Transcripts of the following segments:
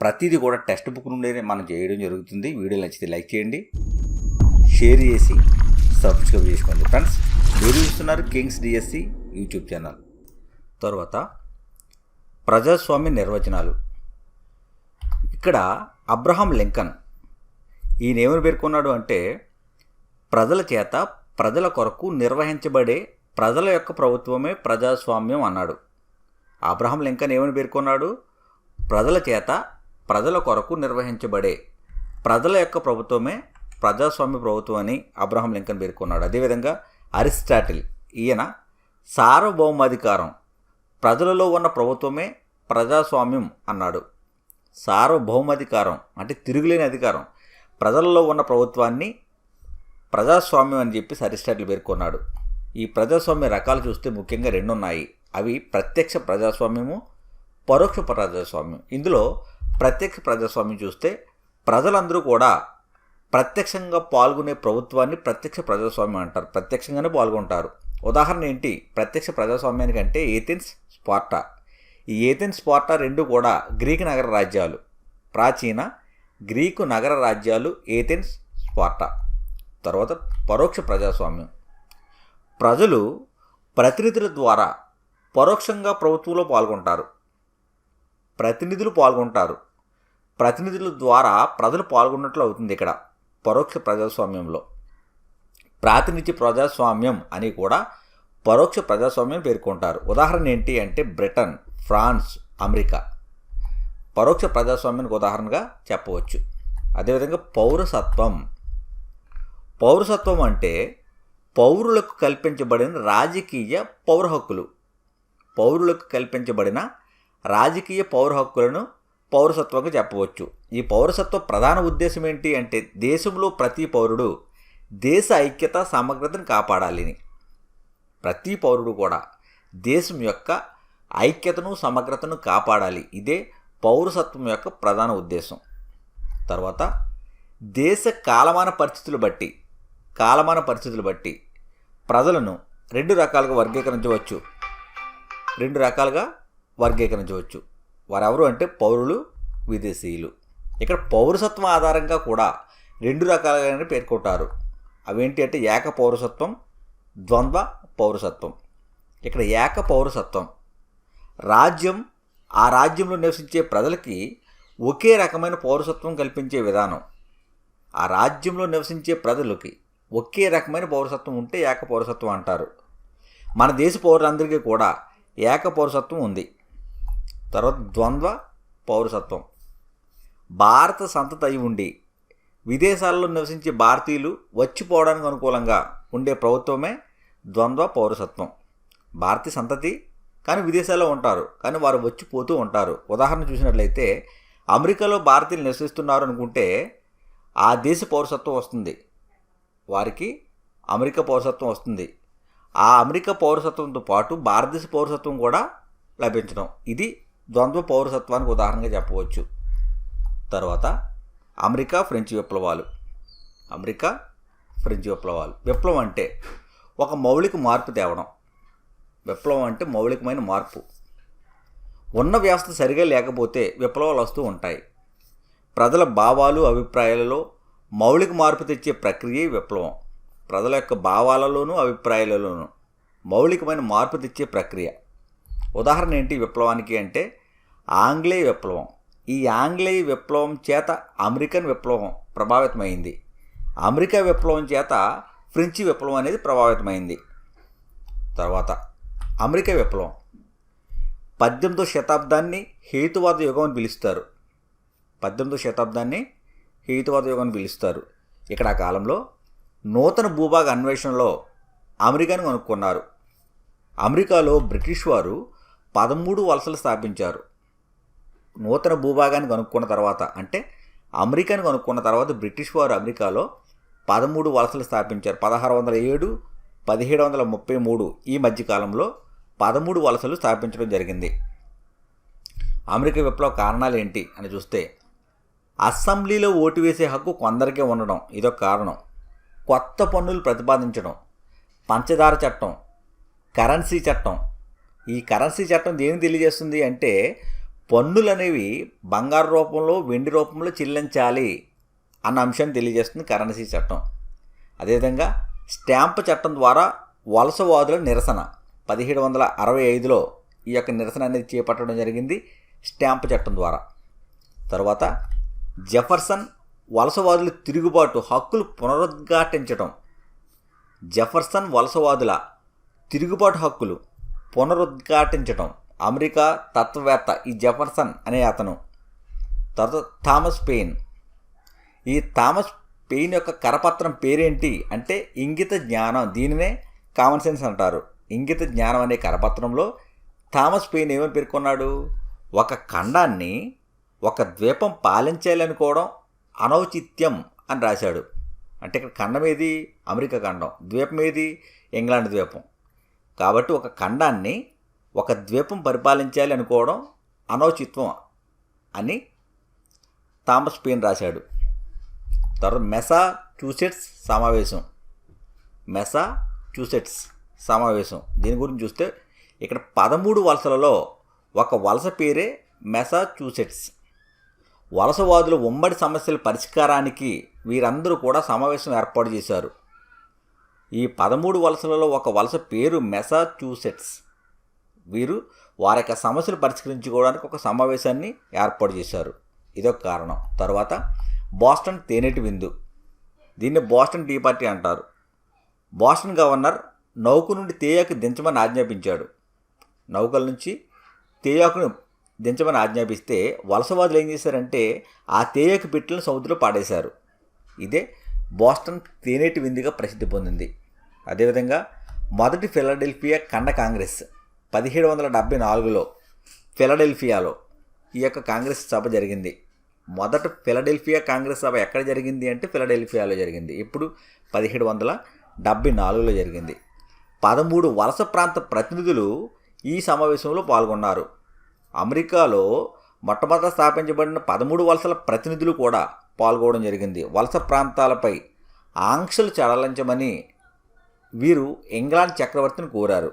ప్రతిదీ కూడా text book నుండే మనం చేయడం జరుగుతుంది. వీడియో నచ్చితే లైక్ చేయండి. షేర్ చేసి సబ్స్క్రైబ్ చేసుకోండి. ఫ్రెండ్స్ మీరు చూస్తున్నారు కింగ్స్ డిఎస్సి యూట్యూబ్ ఛానల్. తర్వాత ప్రజాస్వామ్య నిర్వచనాలు. ఇక్కడ అబ్రహాం లింకన్ ఈయన ఏమని పేర్కొన్నాడు అంటే ప్రజల చేత ప్రజల కొరకు నిర్వహించబడే ప్రజల యొక్క ప్రభుత్వమే ప్రజాస్వామ్యం అన్నాడు. అబ్రహం లింకన్ ఏమని పేర్కొన్నాడు? ప్రజల చేత ప్రజల కొరకు నిర్వహించబడే ప్రజల యొక్క ప్రభుత్వమే ప్రజాస్వామ్య ప్రభుత్వం అని అబ్రహం లింకన్ పేర్కొన్నాడు. అదేవిధంగా అరిస్టాటిల్ ఈయన సార్వభౌమాధికారం ప్రజలలో ఉన్న ప్రభుత్వమే ప్రజాస్వామ్యం అన్నాడు. సార్వభౌమాధికారం అంటే తిరుగులేని అధికారం ప్రజలలో ఉన్న ప్రభుత్వాన్ని ప్రజాస్వామ్యం అని చెప్పి అరిస్టాటిల్ పేర్కొన్నాడు. ఈ ప్రజాస్వామ్య రకాలు చూస్తే ముఖ్యంగా రెండు ఉన్నాయి అవి ప్రత్యక్ష ప్రజాస్వామ్యము పరోక్ష ప్రజాస్వామ్యం. ఇందులో ప్రత్యక్ష ప్రజాస్వామ్యం చూస్తే ప్రజలందరూ కూడా ప్రత్యక్షంగా పాల్గొనే ప్రభుత్వాన్ని ప్రత్యక్ష ప్రజాస్వామ్యం అంటారు. ప్రత్యక్షంగానే పాల్గొంటారు. ఉదాహరణ ఏంటి? ప్రత్యక్ష ప్రజాస్వామ్యానికంటే ఏథెన్స్ స్పార్టా. ఈ ఏథెన్స్ స్పార్టా రెండు కూడా గ్రీకు నగర రాజ్యాలు. ప్రాచీన గ్రీకు నగర రాజ్యాలు ఏథెన్స్ స్పార్టా. తర్వాత పరోక్ష ప్రజాస్వామ్యం. ప్రజలు ప్రతినిధుల ద్వారా పరోక్షంగా ప్రభుత్వంలో పాల్గొంటారు. ప్రతినిధులు పాల్గొంటారు. ప్రతినిధుల ద్వారా ప్రజలు పాల్గొన్నట్లు అవుతుంది ఇక్కడ పరోక్ష ప్రజాస్వామ్యంలో. ప్రాతినిధ్య ప్రజాస్వామ్యం అని కూడా పరోక్ష ప్రజాస్వామ్యం పేర్కొంటారు. ఉదాహరణ ఏంటి అంటే బ్రిటన్ ఫ్రాన్స్ అమెరికా. పరోక్ష ప్రజాస్వామ్యానికి ఉదాహరణగా చెప్పవచ్చు. అదేవిధంగా పౌరసత్వం. పౌరసత్వం అంటే పౌరులకు కల్పించబడిన రాజకీయ పౌర హక్కులు. పౌరులకు కల్పించబడిన రాజకీయ పౌర హక్కులను పౌరసత్వంగా చెప్పవచ్చు. ఈ పౌరసత్వ ప్రధాన ఉద్దేశం ఏంటి అంటే దేశంలో ప్రతి పౌరుడు దేశ ఐక్యత సమగ్రతను కాపాడాలని ప్రతి పౌరుడు కూడా దేశం యొక్క ఐక్యతను సమగ్రతను కాపాడాలి. ఇదే పౌరసత్వం యొక్క ప్రధాన ఉద్దేశం. తర్వాత దేశ కాలమాన పరిస్థితులు బట్టి కాలమాన పరిస్థితులు బట్టి ప్రజలను రెండు రకాలుగా వర్గీకరించవచ్చు. రెండు రకాలుగా వర్గీకరించవచ్చు. వారెవరు అంటే పౌరులు విదేశీయులు. ఇక్కడ పౌరసత్వం ఆధారంగా కూడా రెండు రకాలుగానే పేర్కొంటారు. అవేంటి అంటే ఏక పౌరసత్వం ద్వంద్వ పౌరసత్వం. ఇక్కడ ఏక పౌరసత్వం. రాజ్యం ఆ రాజ్యంలో నివసించే ప్రజలకి ఒకే రకమైన పౌరసత్వం కల్పించే విధానం. ఆ రాజ్యంలో నివసించే ప్రజలకి ఒకే రకమైన పౌరసత్వం ఉంటే ఏక పౌరసత్వం అంటారు. మన దేశ పౌరులందరికీ కూడా ఏక పౌరసత్వం ఉంది. తర్వాత ద్వంద్వ పౌరసత్వం. భారత సంతతి అయి ఉండి విదేశాల్లో నివసించే భారతీయులు వచ్చిపోవడానికి అనుకూలంగా ఉండే ప్రభుత్వమే ద్వంద్వ పౌరసత్వం. భారతీయ సంతతి కానీ విదేశాల్లో ఉంటారు కానీ వారు వచ్చిపోతూ ఉంటారు. ఉదాహరణ చూసినట్లయితే అమెరికాలో భారతీయులు నివసిస్తున్నారు అనుకుంటే ఆ దేశ పౌరసత్వం వస్తుంది. వారికి అమెరికా పౌరసత్వం వస్తుంది. ఆ అమెరికా పౌరసత్వంతో పాటు భారతదేశ పౌరసత్వం కూడా లభించడం. ఇది ద్వంద్వ పౌరసత్వానికి ఉదాహరణగా చెప్పవచ్చు. తర్వాత అమెరికా ఫ్రెంచ్ విప్లవాలు. అమెరికా ఫ్రెంచ్ విప్లవాలు. విప్లవం అంటే ఒక మౌలిక మార్పు తేవడం. విప్లవం అంటే మౌలికమైన మార్పు. ఉన్న వ్యవస్థ సరిగా లేకపోతే విప్లవాలు వస్తూ ఉంటాయి. ప్రజల భావాలు అభిప్రాయాలలో మౌలిక మార్పు తెచ్చే ప్రక్రియే విప్లవం. ప్రజల యొక్క భావాలలోనూ అభిప్రాయాలలోనూ మౌలికమైన మార్పు తెచ్చే ప్రక్రియ. ఉదాహరణ ఏంటి విప్లవానికి అంటే ఆంగ్లేయ విప్లవం. ఈ ఆంగ్లేయ విప్లవం చేత అమెరికన్ విప్లవం ప్రభావితమైంది. అమెరికా విప్లవం చేత ఫ్రెంచి విప్లవం అనేది ప్రభావితమైంది. తర్వాత అమెరికా విప్లవం. పద్దెనిమిదో శతాబ్దాన్ని హేతువాద యుగం అని పిలుస్తారు. పద్దెనిమిదో శతాబ్దాన్ని హేతువాద యుగం అని పిలుస్తారు. ఇక్కడ ఆ కాలంలో నూతన భూభాగ అన్వేషణలో అమెరికాను కనుక్కున్నారు. అమెరికాలో బ్రిటిష్ వారు పదమూడు వలసలు స్థాపించారు. నూతన భూభాగాన్ని కనుక్కున్న తర్వాత అంటే అమెరికాను కనుక్కున్న తర్వాత బ్రిటిష్ వారు అమెరికాలో పదమూడు వలసలు స్థాపించారు. పదహారు వందల ఏడు పదిహేడు వందల ముప్పై మూడు ఈ మధ్యకాలంలో పదమూడు వలసలు స్థాపించడం జరిగింది. అమెరికా విప్లవ కారణాలు ఏంటి అని చూస్తే అసెంబ్లీలో ఓటు వేసే హక్కు కొందరికే ఉండడం ఇదొక కారణం. కొత్త పన్నులు ప్రతిపాదించడం పంచదార చట్టం కరెన్సీ చట్టం. ఈ కరెన్సీ చట్టం దేని తెలియజేస్తుంది అంటే పన్నులనేవి బంగారు రూపంలో వెండి రూపంలో చెల్లించాలి అన్న అంశాన్ని తెలియజేస్తుంది కరెన్సీ చట్టం. అదేవిధంగా స్టాంప్ చట్టం ద్వారా వలసవాదుల నిరసన. పదిహేడు వందల అరవై ఐదులో ఈ యొక్క నిరసన అనేది చేపట్టడం జరిగింది స్టాంప్ చట్టం ద్వారా. తర్వాత జెఫర్సన్ వలసవాదుల తిరుగుబాటు హక్కులు పునరుద్ఘాటించడం జెఫర్సన్ వలసవాదుల తిరుగుబాటు హక్కులు పునరుద్ఘాటించటం. అమెరికా తత్వవేత్త ఈ జెఫర్సన్ అనే అతను. తర్వాత థామస్ పెయిన్. ఈ థామస్ పెయిన్ యొక్క కరపత్రం పేరేంటి? అంటే ఇంగిత జ్ఞానం. దీనినే కామన్ సెన్స్ అంటారు. ఇంగిత జ్ఞానం అనే కరపత్రంలో థామస్ పెయిన్ ఏమని పేర్కొన్నాడు? ఒక ఖండాన్ని ఒక ద్వీపం పాలించాలనుకోవడం అనౌచిత్యం అని రాశాడు. అంటే ఇక్కడ ఖండం ఏది? అమెరికా ఖండం. ద్వీపం ఏది? ఇంగ్లాండ్ ద్వీపం. కాబట్టి ఒక ఖండాన్ని ఒక ద్వీపం పరిపాలించాలి అనుకోవడం అనౌచిత్వం అని థామస్ పీన్ రాశాడు. తర్వాత మెసా చూసెట్స్ సమావేశం. మెసా చూసెట్స్ సమావేశం. దీని గురించి చూస్తే ఇక్కడ పదమూడు వలసలలో ఒక వలస పేరే మెసాచ్యూసెట్స్. వలసవాదుల ఉమ్మడి సమస్యల పరిష్కారానికి వీరందరూ కూడా సమావేశం ఏర్పాటు చేశారు. ఈ పదమూడు వలసలలో ఒక వలస పేరు మెసాచ్యూసెట్స్. వీరు వారి యొక్క సమస్యలు పరిష్కరించుకోవడానికి ఒక సమావేశాన్ని ఏర్పాటు చేశారు. ఇదొక కారణం. తర్వాత బాస్టన్ తేనెటి విందు. దీన్ని బాస్టన్ టీ పార్టీ అంటారు. బాస్టన్ గవర్నర్ నౌక నుండి తేయాకు దించమని ఆజ్ఞాపించాడు. నౌకల నుంచి తేయాకును దించమని ఆజ్ఞాపిస్తే వలసవాదులు ఏం చేశారంటే ఆ తేయాకు పెట్టెలను సముద్రంలో పాడేశారు. ఇదే బాస్టన్ తేనేటి విందుగా ప్రసిద్ధి పొందింది. అదేవిధంగా మొదటి ఫిలడెల్ఫియా ఖండ కాంగ్రెస్. పదిహేడు వందల డెబ్బై నాలుగులో ఫిలడెల్ఫియాలో ఈ యొక్క కాంగ్రెస్ సభ జరిగింది. మొదట ఫిలడెల్ఫియా కాంగ్రెస్ సభ ఎక్కడ జరిగింది అంటే ఫిలడెల్ఫియాలో జరిగింది. ఇప్పుడు పదిహేడు వందల డెబ్బై నాలుగులో జరిగింది. పదమూడు వలస ప్రాంత ప్రతినిధులు ఈ సమావేశంలో పాల్గొన్నారు. అమెరికాలో మొట్టమొదట స్థాపించబడిన పదమూడు వలసల ప్రతినిధులు కూడా పాల్గొనడం జరిగింది. వలస ప్రాంతాలపై ఆంక్షలు చడలించమని వీరు ఇంగ్లాండ్ చక్రవర్తిని కోరారు.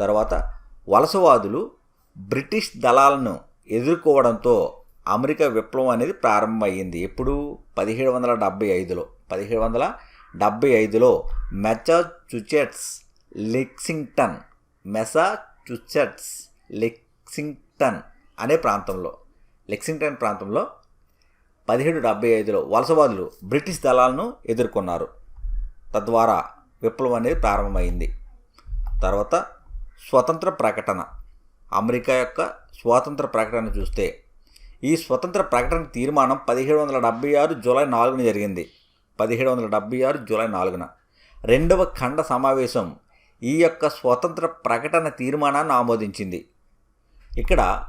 తర్వాత వలసవాదులు బ్రిటిష్ దళాలను ఎదుర్కోవడంతో అమెరికా విప్లవం అనేది ప్రారంభమైంది ఎప్పుడు? పదిహేడు వందల డెబ్బై ఐదులో. పదిహేడు వందల డెబ్బై ఐదులో మెసాచుసెట్స్ లెక్సింగ్టన్ మెసాచుసెట్స్ లెక్సింగ్టన్ అనే ప్రాంతంలో లెక్సింగ్టన్ ప్రాంతంలో పదిహేడు డెబ్బై ఐదులో వలసవాదులు బ్రిటిష్ దళాలను ఎదుర్కొన్నారు. తద్వారా విప్లవం అనేది ప్రారంభమైంది తర్వాత స్వతంత్ర ప్రకటన. అమెరికా యొక్క స్వాతంత్ర ప్రకటన చూస్తే ఈ స్వతంత్ర ప్రకటన తీర్మానం పదిహేడు వందల డెబ్బై ఆరు జూలై నాలుగున జరిగింది. పదిహేడు వందల డెబ్బై ఆరు జూలై నాలుగున. రెండవ ఖండ సమావేశం ఈ యొక్క స్వతంత్ర ప్రకటన తీర్మానాన్ని ఆమోదించింది. ఇక్కడ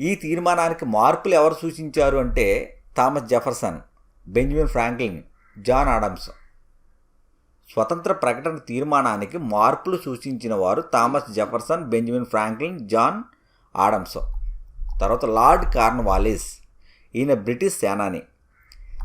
ఈ తీర్మానానికి మార్పులు ఎవరు సూచించారు అంటే Thomas Jefferson Benjamin Franklin John Adams. స్వతంత్ర ప్రకటన తీర్మానానికి మార్పులు సూచించిన వారు Thomas Jefferson Benjamin Franklin John Adams. తర్వాత లార్డ్ కార్న్వాలిస్. ఈయన బ్రిటిష్ సేనాని.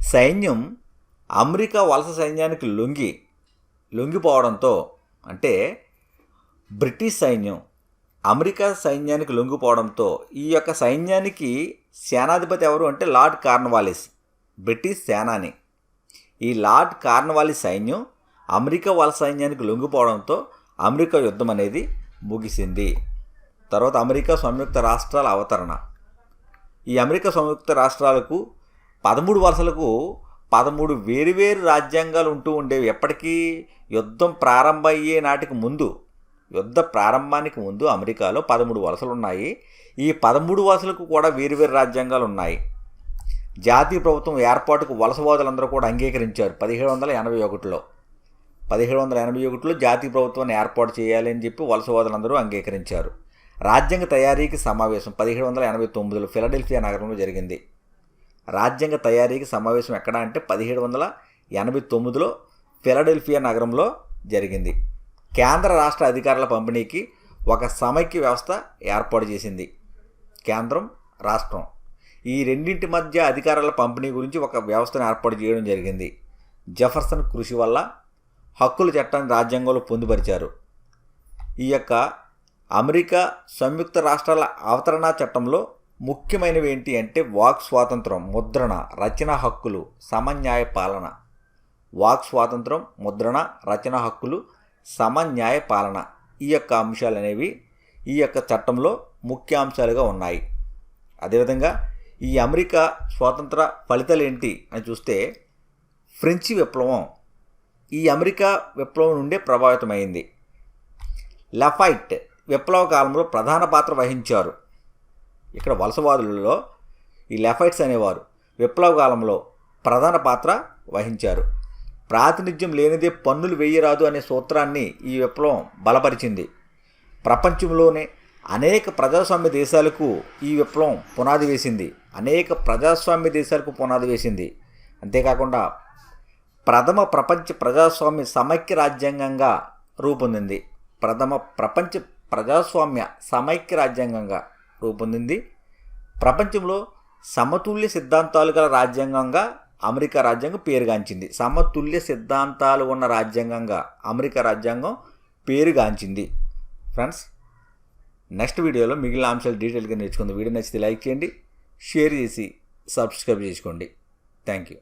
సైన్యం అమెరికా వలస సైన్యానికి లొంగి లొంగిపోవడంతో అంటే బ్రిటిష్ సైన్యం అమెరికా సైన్యానికి లొంగిపోవడంతో ఈ యొక్క సైన్యానికి సేనాధిపతి ఎవరు అంటే లార్డ్ కార్న్వాలిస్ బ్రిటిష్ సేనాని. ఈ లార్డ్ కార్న్వాలిస్ సైన్యం అమెరికా వాళ్ళ సైన్యానికి లొంగిపోవడంతో అమెరికా యుద్ధం అనేది ముగిసింది. తర్వాత అమెరికా సంయుక్త రాష్ట్రాల అవతరణ. ఈ అమెరికా సంయుక్త రాష్ట్రాలకు పదమూడు వలసలకు పదమూడు వేరువేరు రాజ్యాంగాలు ఉంటూ ఉండేవి. ఎప్పటికీ యుద్ధం ప్రారంభమయ్యే నాటికి ముందు యుద్ధ ప్రారంభానికి ముందు అమెరికాలో పదమూడు వలసలు ఉన్నాయి. ఈ పదమూడు వలసలకు కూడా వేరువేరు రాజ్యాంగాలు ఉన్నాయి. జాతీయ ప్రభుత్వం ఏర్పాటుకు వలసవాదులందరూ కూడా అంగీకరించారు పదిహేడు వందల ఎనభై ఒకటిలో. పదిహేడు వందల ఎనభై ఒకటిలో జాతీయ ప్రభుత్వాన్ని ఏర్పాటు చేయాలని చెప్పి చెప్పి వలసవాదులందరూ అంగీకరించారు. రాజ్యాంగ తయారీకి సమావేశం పదిహేడు వందల ఎనభై తొమ్మిదిలో ఫిలడెల్ఫియా నగరంలో జరిగింది. రాజ్యాంగ తయారీకి సమావేశం ఎక్కడ అంటే పదిహేడు వందల ఎనభై తొమ్మిదిలో ఫిలడెల్ఫియా నగరంలో జరిగింది. కేంద్ర రాష్ట్ర అధికారుల పంపిణీకి ఒక సమైక్య వ్యవస్థ ఏర్పాటు చేసింది. కేంద్రం రాష్ట్రం. ఈ రెండింటి మధ్య అధికారాల పంపిణీ గురించి ఒక వ్యవస్థను ఏర్పాటు చేయడం జరిగింది. జఫర్సన్ కృషి వల్ల హక్కుల చట్టాన్ని రాజ్యాంగంలో పొందుపరిచారు. ఈ యొక్క అమెరికా సంయుక్త రాష్ట్రాల అవతరణ చట్టంలో ముఖ్యమైనవి ఏంటి అంటే వాక్ స్వాతంత్రం ముద్రణ రచన హక్కులు సమన్యాయ పాలన. వాక్ స్వాతంత్రం ముద్రణ రచన హక్కులు సమన్యాయ పాలన ఈ యొక్క అంశాలు అనేవి ఈ యొక్క చట్టంలో ముఖ్య అంశాలుగా ఉన్నాయి. అదేవిధంగా ఈ అమెరికా స్వాతంత్ర ఫలితాలు ఏంటి అని చూస్తే ఫ్రెంచి విప్లవం ఈ అమెరికా విప్లవం నుండే ప్రభావితమైంది. లఫైట్ విప్లవ కాలంలో ప్రధాన పాత్ర వహించారు. ఇక్కడ వలసవాదులలో ఈ లెఫైట్స్ అనేవారు. విప్లవ కాలంలో ప్రధాన పాత్ర వహించారు. ప్రాతినిధ్యం లేనిదే పన్నులు వేయరాదు అనే సూత్రాన్ని ఈ విప్లవం బలపరిచింది. ప్రపంచంలోనే అనేక ప్రజాస్వామ్య దేశాలకు ఈ విప్లవం పునాది వేసింది. అనేక ప్రజాస్వామ్య దేశాలకు పునాది వేసింది. అంతేకాకుండా ప్రథమ ప్రపంచ ప్రజాస్వామ్య సమైక్య రాజ్యాంగంగా రూపొందింది. ప్రథమ ప్రపంచ ప్రజాస్వామ్య సమైక్య రాజ్యాంగంగా రూపొందింది. ప్రపంచంలో సమతుల్య సిద్ధాంతాలు గల రాజ్యాంగంగా అమెరికా రాజ్యాంగం పేరుగాంచింది. సమతుల్య సిద్ధాంతాలు ఉన్న రాజ్యాంగంగా అమెరికా రాజ్యాంగం పేరుగాంచింది. ఫ్రెండ్స్ నెక్స్ట్ వీడియోలో మిగిలిన అంశాలు డీటెయిల్గా నేర్చుకుంది. వీడియో నచ్చితే లైక్ చేయండి షేర్ చేసి సబ్స్క్రైబ్ చేసుకోండి. Thank you.